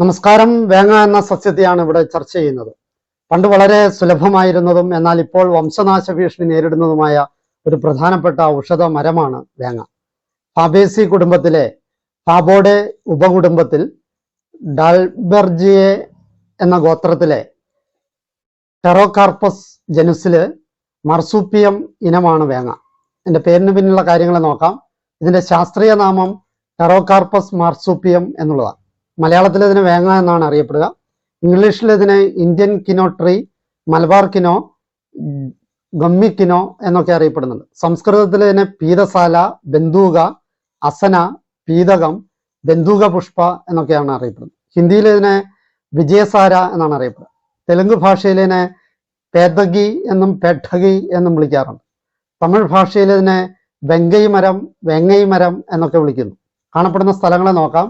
നമസ്കാരം. വേങ്ങ എന്ന സസ്യത്തെയാണ് ഇവിടെ ചർച്ച ചെയ്യുന്നത്. പണ്ട് വളരെ സുലഭമായിരുന്നതും എന്നാൽ ഇപ്പോൾ വംശനാശ ഭീഷണി നേരിടുന്നതുമായ ഒരു പ്രധാനപ്പെട്ട ഔഷധ മരമാണ് വേങ്ങ. ഫാബേസി കുടുംബത്തിലെ ഫാബോഡെ ഉപകുടുംബത്തിൽ ഡാൽബെർജിയെ എന്ന ഗോത്രത്തിലെ ടെറോകാർപ്പസ് ജനുസിൽ മർസൂപ്പിയം ഇനമാണ് വേങ്ങ. ഇതിന്റെ പേരിന് പിന്നിലുള്ള കാര്യങ്ങൾ നോക്കാം. ഇതിന്റെ ശാസ്ത്രീയ നാമം ടെറോകാർപ്പസ് മാർസൂപ്പിയം എന്നുള്ളതാണ്. മലയാളത്തിൽ ഇതിന് വേങ്ങ എന്നാണ് അറിയപ്പെടുക. ഇംഗ്ലീഷിൽ ഇതിന് Indian kino tree Malabar kino gummy kino എന്നൊക്കെ അറിയപ്പെടുന്നുണ്ട്. സംസ്കൃതത്തിൽ ഇതിനെ പീതസാല ബന്ധൂക അസന പീതകം ബന്ധൂക പുഷ്പ എന്നൊക്കെയാണ് അറിയപ്പെടുന്നത്. ഹിന്ദിയിൽ ഇതിനെ വിജയസാര എന്നാണ് അറിയപ്പെടുന്നത്. തെലുങ്ക് ഭാഷയിൽ ഇതിനെ പേതഗി എന്നും പെഠകി എന്നും വിളിക്കാറുണ്ട്. തമിഴ് ഭാഷയിൽ ഇതിനെ വെങ്കൈ മരം വെങ്ങൈ മരം എന്നൊക്കെ വിളിക്കുന്നു. കാണപ്പെടുന്ന സ്ഥലങ്ങളെ നോക്കാം.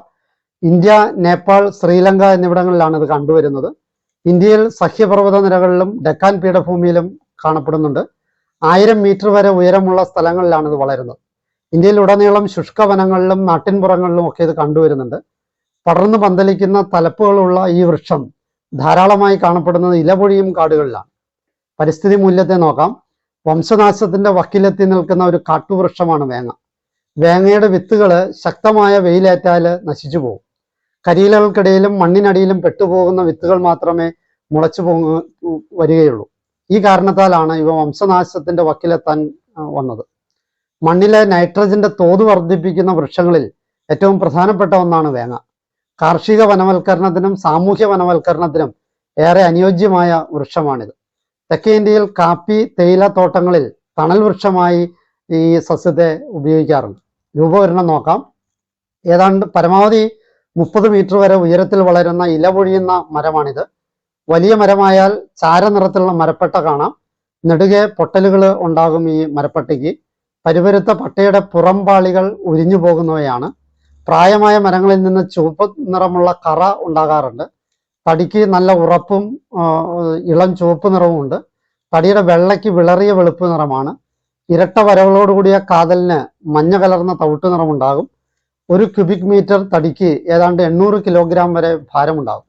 ഇന്ത്യ നേപ്പാൾ ശ്രീലങ്ക എന്നിവിടങ്ങളിലാണ് ഇത് കണ്ടുവരുന്നത്. ഇന്ത്യയിൽ സഹ്യപർവത നിരകളിലും ഡെക്കാൻ പീഠഭൂമിയിലും കാണപ്പെടുന്നുണ്ട്. ആയിരം മീറ്റർ വരെ ഉയരമുള്ള സ്ഥലങ്ങളിലാണ് ഇത് വളരുന്നത്. ഇന്ത്യയിൽ ഉടനീളം ശുഷ്ക വനങ്ങളിലും നാട്ടിൻപുറങ്ങളിലും ഒക്കെ ഇത് കണ്ടുവരുന്നുണ്ട്. പടർന്നു പന്തലിക്കുന്ന തലപ്പുകളുള്ള ഈ വൃക്ഷം ധാരാളമായി കാണപ്പെടുന്നത് ഇലപൊഴിയും കാടുകളിലാണ്. പരിസ്ഥിതി മൂല്യത്തെ നോക്കാം. വംശനാശത്തിന്റെ വക്കിലെത്തി നിൽക്കുന്ന ഒരു കാട്ടുവൃക്ഷമാണ് വേങ്ങ. വേങ്ങയുടെ വിത്തുകൾ ശക്തമായ വെയിലേറ്റാൽ നശിച്ചു പോകും. കരിയിലകൾക്കിടയിലും മണ്ണിനടിയിലും പെട്ടുപോകുന്ന വിത്തുകൾ മാത്രമേ മുളച്ചു പോ വരികയുള്ളൂ. ഈ കാരണത്താലാണ് ഇവ വംശനാശത്തിന്റെ വക്കിലെത്താൻ വന്നത്. മണ്ണിലെ നൈട്രജന്റെ തോത് വർദ്ധിപ്പിക്കുന്ന വൃക്ഷങ്ങളിൽ ഏറ്റവും പ്രധാനപ്പെട്ട ഒന്നാണ് വേങ്ങ കാർഷിക വനവൽക്കരണത്തിനും സാമൂഹ്യ വനവൽക്കരണത്തിനും ഏറെ അനുയോജ്യമായ വൃക്ഷമാണിത്. തെക്കേ ഇന്ത്യയിൽ കാപ്പി തേയില തോട്ടങ്ങളിൽ തണൽ വൃക്ഷമായി ഈ സസ്യത്തെ ഉപയോഗിക്കാറുണ്ട്. രൂപവരണം നോക്കാം. ഏതാണ്ട് പരമാവധി മുപ്പത് മീറ്റർ വരെ ഉയരത്തിൽ വളരുന്ന ഇല പൊഴിയുന്ന മരമാണിത്. വലിയ മരമായാൽ ചാരനിറത്തിലുള്ള മരപ്പെട്ട കാണാം. നെടുകെ പൊട്ടലുകൾ ഉണ്ടാകും ഈ മരപ്പട്ടിക്ക്. പരുപരുത്ത പട്ടയുടെ പുറംപാളികൾ ഉരിഞ്ഞു പോകുന്നവയാണ്. പ്രായമായ മരങ്ങളിൽ നിന്ന് ചുവപ്പ് നിറമുള്ള കറ ഉണ്ടാകാറുണ്ട്. തടിക്ക് നല്ല ഉറപ്പും ഇളം ചുവപ്പ് നിറവും ഉണ്ട്. തടിയുടെ വെള്ളയ്ക്ക് വിളറിയ വെളുപ്പ് നിറമാണ്. ഇരട്ട വരകളോടുകൂടിയ കാതലിന് മഞ്ഞ കലർന്ന തവിട്ട് നിറമുണ്ടാകും. ഒരു ക്യൂബിക് മീറ്റർ തടിക്ക് ഏതാണ്ട് എണ്ണൂറ് കിലോഗ്രാം വരെ ഭാരമുണ്ടാകും.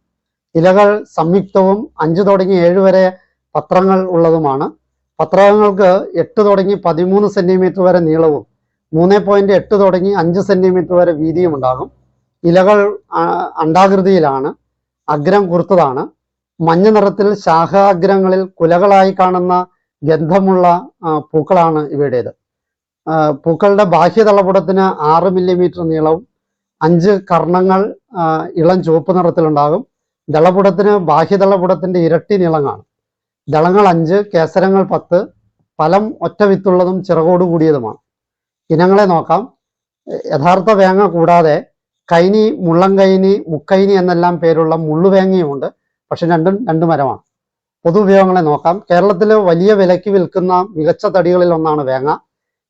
ഇലകൾ സംയുക്തവും അഞ്ച് തുടങ്ങി ഏഴ് വരെ പത്രങ്ങൾ ഉള്ളതുമാണ്. പത്രങ്ങൾക്ക് എട്ട് തുടങ്ങി പതിമൂന്ന് സെന്റിമീറ്റർ വരെ നീളവും മൂന്ന് പോയിന്റ് എട്ട് തുടങ്ങി അഞ്ച് സെന്റിമീറ്റർ വരെ വീതിയും ഉണ്ടാകും. ഇലകൾ അണ്ടാകൃതിയിലാണ് അഗ്രം കുറുത്തതാണ്. മഞ്ഞ നിറത്തിൽ ശാഖാഗ്രങ്ങളിൽ കുലകളായി കാണുന്ന ഗന്ധമുള്ള പൂക്കളാണ് ഇവയുടേത്. ആ, ബാഹ്യ തളപുടത്തിന് ആറ് മില്ലിമീറ്റർ നീളവും അഞ്ച് കർണങ്ങൾ ഇളം ചുവപ്പ് നിറത്തിലുണ്ടാകും. ദളപുടത്തിന് ബാഹ്യ തളപുടത്തിന്റെ ഇരട്ടി നീളമാണ് ദളങ്ങൾ അഞ്ച് കേസരങ്ങൾ പത്ത് ഫലം ഒറ്റ വിത്തുള്ളതും ചിറകോട് കൂടിയതുമാണ്. ഇനങ്ങളെ നോക്കാം. യഥാർത്ഥ വേങ്ങ കൂടാതെ കൈനി മുള്ളംകൈനി മുക്കൈനി എന്നെല്ലാം പേരുള്ള മുള്ളുവേങ്ങയുമുണ്ട് പക്ഷെ രണ്ടും രണ്ട് മരമാണ്. പൊതുപയോഗങ്ങളെ നോക്കാം. കേരളത്തിലെ വലിയ വിലയ്ക്ക് വിൽക്കുന്ന മികച്ച തടികളിൽ ഒന്നാണ് വേങ്ങ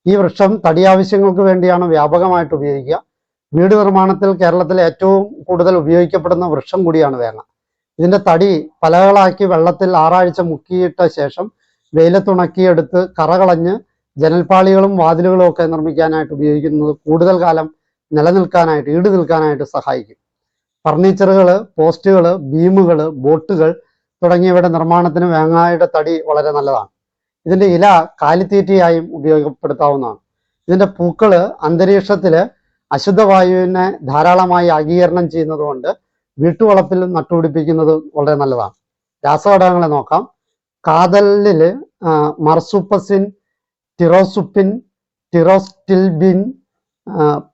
ഈ വൃക്ഷം തടി ആവശ്യങ്ങൾക്ക് വേണ്ടിയാണ് വ്യാപകമായിട്ട് ഉപയോഗിക്കുക. വീട് നിർമ്മാണത്തിൽ കേരളത്തിൽ ഏറ്റവും കൂടുതൽ ഉപയോഗിക്കപ്പെടുന്ന വൃക്ഷം കൂടിയാണ് വേങ്ങ. ഇതിന്റെ തടി പലകളാക്കി വെള്ളത്തിൽ ആറാഴ്ച മുക്കിയിട്ട ശേഷം വെയിലത്തുണക്കിയെടുത്ത് കറ കളഞ്ഞ് ജനൽപ്പാളികളും വാതിലുകളും ഒക്കെ നിർമ്മിക്കാനായിട്ട് ഉപയോഗിക്കുന്നത് കൂടുതൽ കാലം നിലനിൽക്കാനായിട്ട് ഈട് നിൽക്കാനായിട്ട് സഹായിക്കും. ഫർണിച്ചറുകൾ പോസ്റ്റുകൾ ബീമുകൾ ബോട്ടുകൾ തുടങ്ങിയവയുടെ നിർമ്മാണത്തിന് വേങ്ങായുടെ തടി വളരെ നല്ലതാണ്. ഇതിന്റെ ഇല കാലിത്തീറ്റയായും ഉപയോഗപ്പെടുത്താവുന്നതാണ്. ഇതിന്റെ പൂക്കൾ അന്തരീക്ഷത്തിൽ അശുദ്ധവായുവിനെ ധാരാളമായി ആഗീകരണം ചെയ്യുന്നതുകൊണ്ട് വീട്ടുവളപ്പിൽ നട്ടുപിടിപ്പിക്കുന്നത് വളരെ നല്ലതാണ്. രാസഘടകങ്ങളെ നോക്കാം. കാതലിൽ ആ, മർസൂപ്പസിൻ ടിറോസുപ്പിൻ ടിറോസ്റ്റിൽബിൻ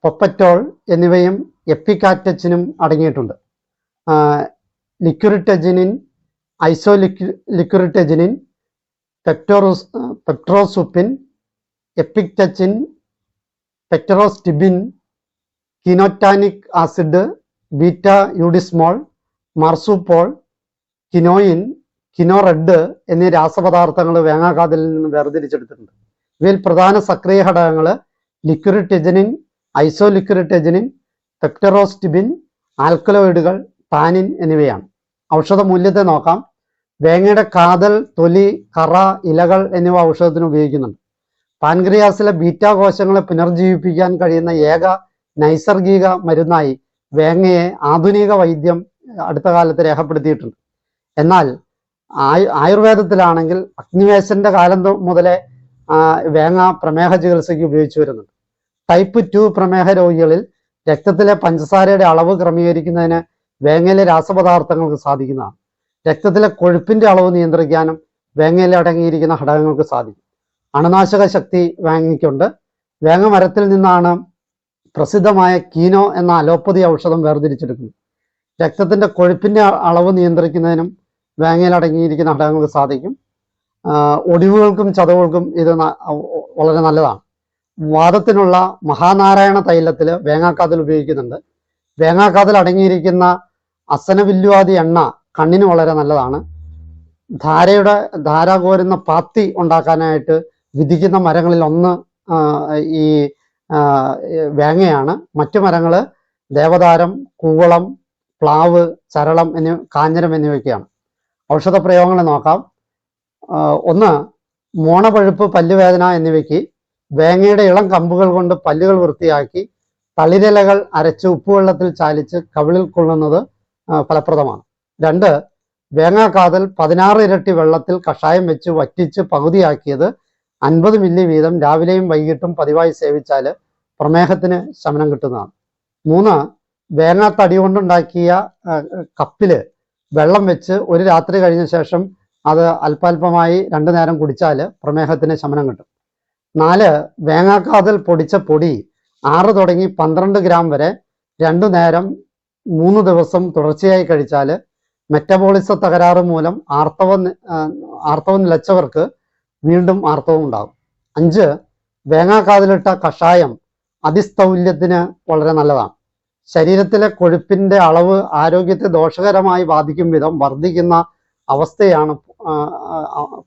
പൊപ്പറ്റോൾ എന്നിവയും എപ്പിക്കാറ്റച്ചിനും അടങ്ങിയിട്ടുണ്ട്. ലിക്യുറിറ്റജിനിൻ ഐസോ ലിക്യുറിറ്റജിനിൻ പെപ്റ്റോറോസ് പെക്ട്രോസുപ്പിൻ epicatechin പെക്ടറോസ്റ്റിബിൻ kinotannic acid beta eudesmol marsupol kinoin kino red എന്നീ രാസപദാർത്ഥങ്ങൾ വേങ്ങാക്കാതിൽ നിന്ന് വേർതിരിച്ചെടുത്തിട്ടുണ്ട്. ഇവയിൽ പ്രധാന സക്രിയ ഘടകങ്ങൾ ലിക്വിറിറ്റെജനിൻ ഐസോലിക്വിറിറ്റെജനിൻ പെപ്റ്ററോസ്റ്റിബിൻ ആൽക്കലോയിഡുകൾ ടാനിൻ എന്നിവയാണ്. ഔഷധ മൂല്യത്തെ നോക്കാം. വേങ്ങയുടെ കാതൽ തൊലി കറ ഇലകൾ എന്നിവ ഔഷധത്തിന് ഉപയോഗിക്കുന്നുണ്ട്. പാൻക്രിയാസിലെ ബീറ്റ കോശങ്ങളെ പുനർജീവിപ്പിക്കാൻ കഴിയുന്ന ഏക നൈസർഗിക മരുന്നായി വേങ്ങയെ ആധുനിക വൈദ്യം അടുത്ത കാലത്ത് രേഖപ്പെടുത്തിയിട്ടുണ്ട്. എന്നാൽ ആയു ആയുർവേദത്തിലാണെങ്കിൽ അഗ്നിവേശന്റെ കാലം മുതലേ വേങ്ങ പ്രമേഹ ചികിത്സയ്ക്ക് ഉപയോഗിച്ചു വരുന്നുണ്ട്. ടൈപ്പ് ടു പ്രമേഹ രോഗികളിൽ രക്തത്തിലെ പഞ്ചസാരയുടെ അളവ് ക്രമീകരിക്കുന്നതിന് വേങ്ങയിലെ രാസപദാർത്ഥങ്ങൾക്ക് സാധിക്കുന്നതാണ്. രക്തത്തിലെ കൊഴുപ്പിന്റെ അളവ് നിയന്ത്രിക്കാനും വേങ്ങയിൽ അടങ്ങിയിരിക്കുന്ന ഘടകങ്ങൾക്ക് സാധിക്കും. അണുനാശക ശക്തി വേങ്ങയ്ക്കുണ്ട്. വേങ്ങ മരത്തിൽ നിന്നാണ് പ്രസിദ്ധമായ കീനോ എന്ന അലോപ്പതി ഔഷധം വേർതിരിച്ചെടുക്കുന്നത്. രക്തത്തിന്റെ കൊഴുപ്പിന്റെ അളവ് നിയന്ത്രിക്കുന്നതിനും വേങ്ങയിൽ അടങ്ങിയിരിക്കുന്ന ഘടകങ്ങൾക്ക് സാധിക്കും. ഒടിവുകൾക്കും ചതവുകൾക്കും ഇത് വളരെ നല്ലതാണ്. വാദത്തിനുള്ള മഹാനാരായണ തൈലത്തിൽ വേങ്ങാക്കാതൽ ഉപയോഗിക്കുന്നുണ്ട്. വേങ്ങാക്കാതൽ അടങ്ങിയിരിക്കുന്ന അസനവില്ലുവാദി എണ്ണ കണ്ണിന് വളരെ നല്ലതാണ്. ധാരയുടെ ധാര കോരുന്ന പാത്തി ഉണ്ടാക്കാനായിട്ട് വിധിക്കുന്ന മരങ്ങളിൽ ഒന്ന് ഈ വേങ്ങയാണ്. മറ്റു മരങ്ങൾ ദേവദാരം കൂവളം പ്ലാവ് ചരളം എന്നിവ കാഞ്ഞരം എന്നിവയൊക്കെയാണ് ഔഷധ പ്രയോഗങ്ങൾ നോക്കാം. ഒന്ന് മോണപഴുപ്പ് പല്ലുവേദന എന്നിവയ്ക്ക് വേങ്ങയുടെ ഇളം കമ്പുകൾ കൊണ്ട് പല്ലുകൾ വൃത്തിയാക്കി തളിരിലകൾ അരച്ച് ഉപ്പുവെള്ളത്തിൽ ചാലിച്ച് കവിളിൽ കൊള്ളുന്നത് ഫലപ്രദമാണ്. രണ്ട് വേങ്ങാക്കാതൽ പതിനാറ് ഇരട്ടി വെള്ളത്തിൽ കഷായം വെച്ച് വറ്റിച്ച് പകുതിയാക്കിയത് അൻപത് മില്ലി വീതം രാവിലെയും വൈകിട്ടും പതിവായി സേവിച്ചാൽ പ്രമേഹത്തിന് ശമനം കിട്ടുന്നതാണ്. മൂന്ന് വേങ്ങ തടി കൊണ്ടുണ്ടാക്കിയ കപ്പിൽ വെള്ളം വെച്ച് ഒരു രാത്രി കഴിഞ്ഞ ശേഷം അത് അല്പാൽപമായി രണ്ടു നേരം കുടിച്ചാൽ പ്രമേഹത്തിന് ശമനം കിട്ടും. നാല് വേങ്ങാക്കാതൽ പൊടിച്ച പൊടി ആറ് തുടങ്ങി പന്ത്രണ്ട് ഗ്രാം വരെ രണ്ടു നേരം മൂന്ന് ദിവസം തുടർച്ചയായി കഴിച്ചാൽ മെറ്റബോളിസ തകരാറ് മൂലം ആർത്തവം ആർത്തവം നിലച്ചവർക്ക് വീണ്ടും ആർത്തവം ഉണ്ടാകും. അഞ്ച് വേങ്ങാക്കാതിലിട്ട കഷായം അതിസ്ഥൗല്യത്തിന് വളരെ നല്ലതാണ്. ശരീരത്തിലെ കൊഴുപ്പിന്റെ അളവ് ആരോഗ്യത്തെ ദോഷകരമായി ബാധിക്കും വിധം വർദ്ധിക്കുന്ന അവസ്ഥയാണ്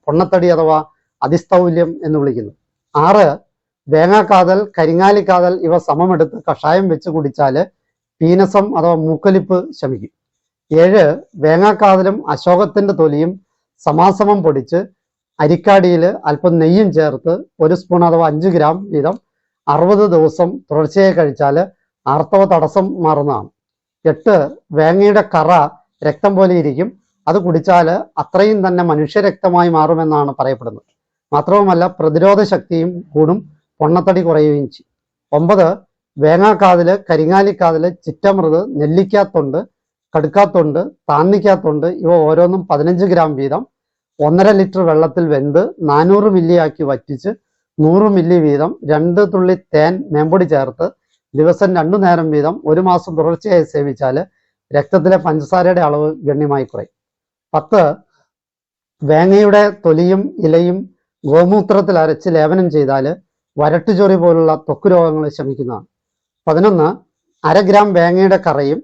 പൊണ്ണത്തടി അഥവാ അതിസ്ഥൗല്യം എന്ന് വിളിക്കുന്നത്. ആറ് വേങ്ങാക്കാതൽ കരിങ്ങാലിക്കാതൽ ഇവ സമമെടുത്ത് കഷായം വെച്ച് കുടിച്ചാൽ പീനസം അഥവാ മൂക്കലിപ്പ് ശമിക്കും. ഏഴ് വേങ്ങാക്കാതലും അശോകത്തിന്റെ തൊലിയും സമാസമം പൊടിച്ച് അരിക്കാടിയിൽ അല്പം നെയ്യും ചേർത്ത് ഒരു സ്പൂൺ അഥവാ അഞ്ച് ഗ്രാം വീതം അറുപത് ദിവസം തുടർച്ചയായി കഴിച്ചാൽ ആർത്തവ തടസ്സം മാറുന്നതാണ്. എട്ട് വേങ്ങയുടെ കറ രക്തം പോലെ ഇരിക്കും. അത് കുടിച്ചാൽ അത്രയും തന്നെ മനുഷ്യരക്തമായി മാറുമെന്നാണ് പറയപ്പെടുന്നത്. മാത്രവുമല്ല പ്രതിരോധ ശക്തിയും കൂടും പൊണ്ണത്തടി കുറയുകയും ചെയ്യും. ഒമ്പത് വേങ്ങാക്കാതിൽ കരിങ്ങാലിക്കാതിൽ ചിറ്റമൃത് നെല്ലിക്കാത്തൊണ്ട് കടുക്കാത്തൊണ്ട് താന്നിക്കാത്തുണ്ട്. ഇവ ഓരോന്നും പതിനഞ്ച് ഗ്രാം വീതം. ഒന്നര ലിറ്റർ വെള്ളത്തിൽ വെന്ത് നാനൂറ് മില്ലി ആക്കി വറ്റിച്ച് നൂറ് മില്ലി വീതം രണ്ട് തുള്ളി തേൻ മേമ്പൊടി ചേർത്ത് ദിവസം രണ്ടു നേരം വീതം ഒരു മാസം തുടർച്ചയായി സേവിച്ചാൽ രക്തത്തിലെ പഞ്ചസാരയുടെ അളവ് ഗണ്യമായി കുറയും. പത്ത് വേങ്ങയുടെ തൊലിയും ഇലയും ഗോമൂത്രത്തിൽ അരച്ച് ലേപനം ചെയ്താൽ വരട്ടുചൊറി പോലുള്ള ത്വക്ക് രോഗങ്ങൾ ശമിക്കുന്നതാണ്. പതിനൊന്ന് അര ഗ്രാം വേങ്ങയുടെ കറയും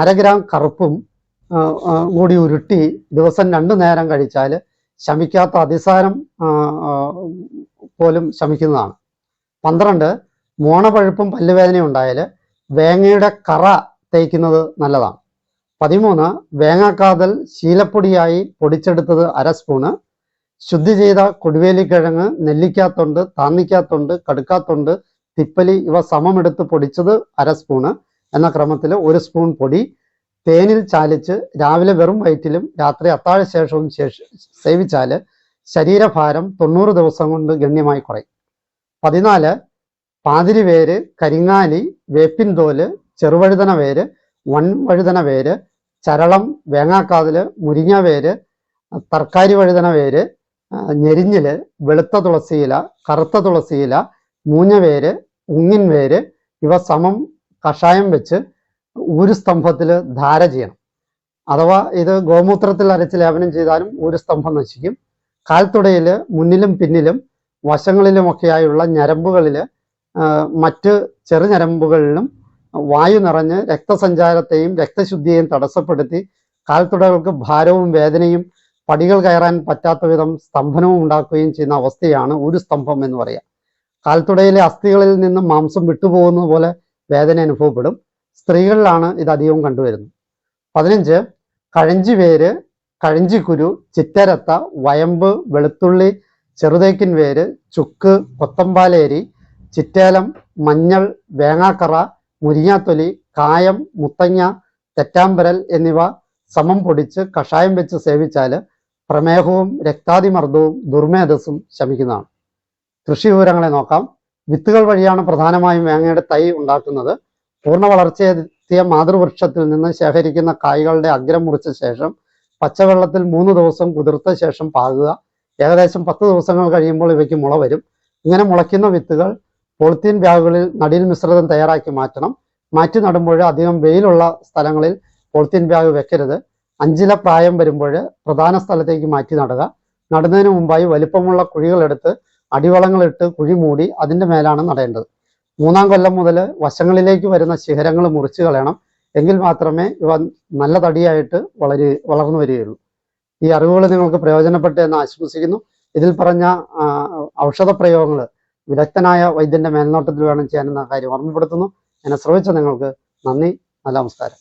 അര ഗ്രാം കറുപ്പും കൂടി ഉരുട്ടി ദിവസം രണ്ടു നേരം കഴിച്ചാൽ ശമിക്കാത്ത അതിസാരം പോലും ശമിക്കുന്നതാണ്. പന്ത്രണ്ട് മോണപഴുപ്പും പല്ലുവേദനയും ഉണ്ടായാൽ വേങ്ങയുടെ കറ തേക്കുന്നത് നല്ലതാണ്. പതിമൂന്ന് വേങ്ങാക്കാതൽ ശീലപ്പൊടിയായി പൊടിച്ചെടുത്തത് അര സ്പൂണ്. ശുദ്ധി ചെയ്ത കൊടുവേലിക്കിഴങ്ങ് നെല്ലിക്കാത്തൊണ്ട് താന്നിക്കാത്തൊണ്ട് കടുക്കാത്തൊണ്ട് തിപ്പലി ഇവ സമമെടുത്ത് പൊടിച്ചത് അര സ്പൂണ്. എന്ന ക്രമത്തിൽ ഒരു സ്പൂൺ പൊടി തേനിൽ ചാലിച്ച് രാവിലെ വെറും വയറ്റിലും രാത്രി അത്താഴ ശേഷവും ശേഷ സേവിച്ചാൽ ശരീരഭാരം തൊണ്ണൂറ് ദിവസം കൊണ്ട് ഗണ്യമായി കുറയും. പതിനാല് പാതിരി വേര് കരിങ്ങാലി വേപ്പിൻ തോൽ ചെറുവഴുതന വേര് വൺവഴുതന വേര് ചരളം വേങ്ങാക്കാതിൽ മുരിങ്ങ വേര് തർക്കാരി വഴുതന വേര് ഞെരിഞ്ഞിൽ വെളുത്ത തുളസിയില കറുത്ത തുളസിയില മൂഞ്ഞവേര് ഉങ്ങിൻ വേര് ഇവ സമം കഷായം വെച്ച് ഒരു സ്തംഭത്തിൽ ധാര ചെയ്യണം. അഥവാ ഇത് ഗോമൂത്രത്തിൽ അരച്ച് ലേപനം ചെയ്താലും ഒരു സ്തംഭം നശിക്കും. കാൽത്തുടയിൽ മുന്നിലും പിന്നിലും വശങ്ങളിലുമൊക്കെയായുള്ള ഞരമ്പുകളിൽ മറ്റ് ചെറുഞരമ്പുകളിലും വായു നിറഞ്ഞ് രക്തസഞ്ചാരത്തെയും രക്തശുദ്ധിയെയും തടസ്സപ്പെടുത്തി കാൽത്തുടകൾക്ക് ഭാരവും വേദനയും പടികൾ കയറാൻ പറ്റാത്ത വിധം സ്തംഭനവും ഉണ്ടാക്കുകയും ചെയ്യുന്ന അവസ്ഥയാണ് ഒരു സ്തംഭം എന്ന് പറയാം. കാൽത്തുടയിലെ അസ്ഥികളിൽ നിന്ന് മാംസം വിട്ടുപോകുന്നത് പോലെ വേദന അനുഭവപ്പെടും. സ്ത്രീകളിലാണ് ഇത് അധികവും കണ്ടുവരുന്നത്. പതിനഞ്ച് കഴഞ്ചി വേര് കഴഞ്ചിക്കുരു ചിറ്റരത്ത വയമ്പ് വെളുത്തുള്ളി ചെറുതേക്കിൻ വേര് ചുക്ക് കൊത്തമ്പാലേരി ചിറ്റേലം മഞ്ഞൾ വേങ്ങാക്കറ മുരിങ്ങാത്തൊലി കായം മുത്തങ്ങ തെറ്റാമ്പരൽ എന്നിവ സമം പൊടിച്ച് കഷായം വെച്ച് സേവിച്ചാൽ പ്രമേഹവും രക്താതിമർദ്ദവും ദുർമേധസ്സും ശമിക്കുന്നതാണ്. കൃഷി വിവരങ്ങളെ നോക്കാം. വിത്തുകൾ വഴിയാണ് പ്രധാനമായും വേങ്ങയുടെ തൈ ഉണ്ടാക്കുന്നത്. പൂർണ വളർച്ചയെത്തിയ മാതൃവൃക്ഷത്തിൽ നിന്ന് ശേഖരിക്കുന്ന കായ്കളുടെ അഗ്രം മുറിച്ച ശേഷം പച്ചവെള്ളത്തിൽ മൂന്ന് ദിവസം കുതിർത്ത ശേഷം പാകുക. ഏകദേശം പത്ത് ദിവസങ്ങൾ കഴിയുമ്പോൾ ഇവയ്ക്ക് മുള വരും. ഇങ്ങനെ മുളയ്ക്കുന്ന വിത്തുകൾ പോളിത്തീൻ ബാഗുകളിൽ നടീൽ മിശ്രിതം തയ്യാറാക്കി മാറ്റണം. മാറ്റി നടുമ്പോൾ അധികം വെയിലുള്ള സ്ഥലങ്ങളിൽ പോളിത്തീൻ ബാഗ് വെക്കരുത്. അഞ്ചില പ്രായം വരുമ്പോൾ പ്രധാന സ്ഥലത്തേക്ക് മാറ്റി നടുക. നടുന്നതിന് മുമ്പായി വലിപ്പമുള്ള കുഴികളെടുത്ത് അടിവളങ്ങളിട്ട് കുഴി മൂടി അതിന്റെ മേലാണ് നടേണ്ടത്. മൂന്നാം കൊല്ലം മുതൽ വശങ്ങളിലേക്ക് വരുന്ന ശിഖരങ്ങൾ മുറിച്ച് കളയണം. എങ്കിൽ മാത്രമേ ഇവ നല്ല തടിയായിട്ട് വളരു വളർന്നു വരികയുള്ളൂ. ഈ അറിവുകൾ നിങ്ങൾക്ക് പ്രയോജനപ്പെട്ടു എന്ന് ആശംസിക്കുന്നു. ഇതിൽ പറഞ്ഞ ഔഷധ പ്രയോഗങ്ങൾ വിദഗ്ധനായ വൈദ്യന്റെ മേൽനോട്ടത്തിൽ വേണം ചെയ്യാനെന്ന കാര്യം ഓർമ്മപ്പെടുത്തുന്നു. എന്നെ ശ്രമിച്ച നിങ്ങൾക്ക് നന്ദി നല്ല നമസ്കാരം.